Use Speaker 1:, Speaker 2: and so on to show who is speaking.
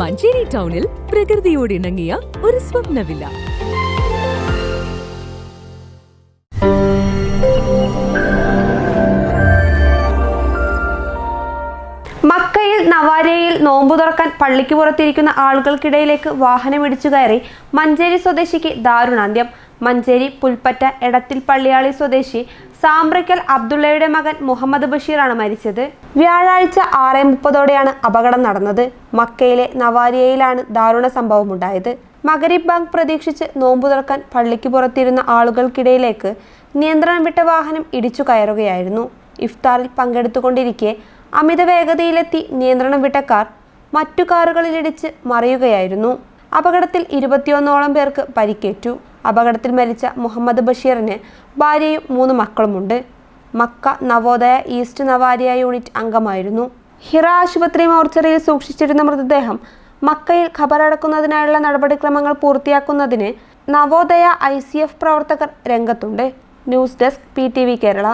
Speaker 1: മഞ്ചേരി ടൗണിൽ പ്രകൃതിയോട് ഇണങ്ങിയ ഒരു സ്വപ്നവില്ല.
Speaker 2: മക്കയിൽ നവാരയിൽ നോമ്പു തുറക്കാൻ പള്ളിക്ക് പുറത്തിരിക്കുന്ന ആളുകൾക്കിടയിലേക്ക് വാഹനം ഇടിച്ചു കയറി മഞ്ചേരി സ്വദേശിക്ക് ദാരുണാന്ത്യം. മഞ്ചേരി പുൽപ്പറ്റ എടത്തിൽ പള്ളിയാളി സ്വദേശി സാമ്പ്രയ്ക്കൽ അബ്ദുള്ളയുടെ മകൻ മുഹമ്മദ് ബഷീറാണ് മരിച്ചത്. വ്യാഴാഴ്ച ആറ് മുപ്പതോടെയാണ് അപകടം നടന്നത്. മക്കയിലെ നവാരിയയിലാണ് ദാരുണ സംഭവമുണ്ടായത്. മകരീബ് ബാങ്ക് പ്രതീക്ഷിച്ച് നോമ്പു തുറക്കാൻ പള്ളിക്ക് പുറത്തിരുന്ന ആളുകൾക്കിടയിലേക്ക് നിയന്ത്രണം വിട്ട വാഹനം ഇടിച്ചു കയറുകയായിരുന്നു. ഇഫ്താറിൽ പങ്കെടുത്തുകൊണ്ടിരിക്കെ അമിത വേഗതയിലെത്തി നിയന്ത്രണം വിട്ട കാർ മറ്റു കാറുകളിലിടിച്ച് മറിയുകയായിരുന്നു. അപകടത്തിൽ ഇരുപത്തിയൊന്നോളം പേർക്ക് പരിക്കേറ്റു. അപകടത്തിൽ മരിച്ച മുഹമ്മദ് ബഷീറിന് ഭാര്യയും മൂന്ന് മക്കളുമുണ്ട്. മക്ക നവോദയ ഈസ്റ്റ് നവാരിയ യൂണിറ്റ് അംഗമായിരുന്നു. ഹിറ ആശുപത്രി മോർച്ചറിയിൽ സൂക്ഷിച്ചിരുന്ന മൃതദേഹം മക്കയിൽ ഖബറടക്കുന്നതിനായുള്ള നടപടിക്രമങ്ങൾ പൂർത്തിയാക്കുന്നതിന് നവോദയ ഐ പ്രവർത്തകർ രംഗത്തുണ്ട്. News desk P Kerala.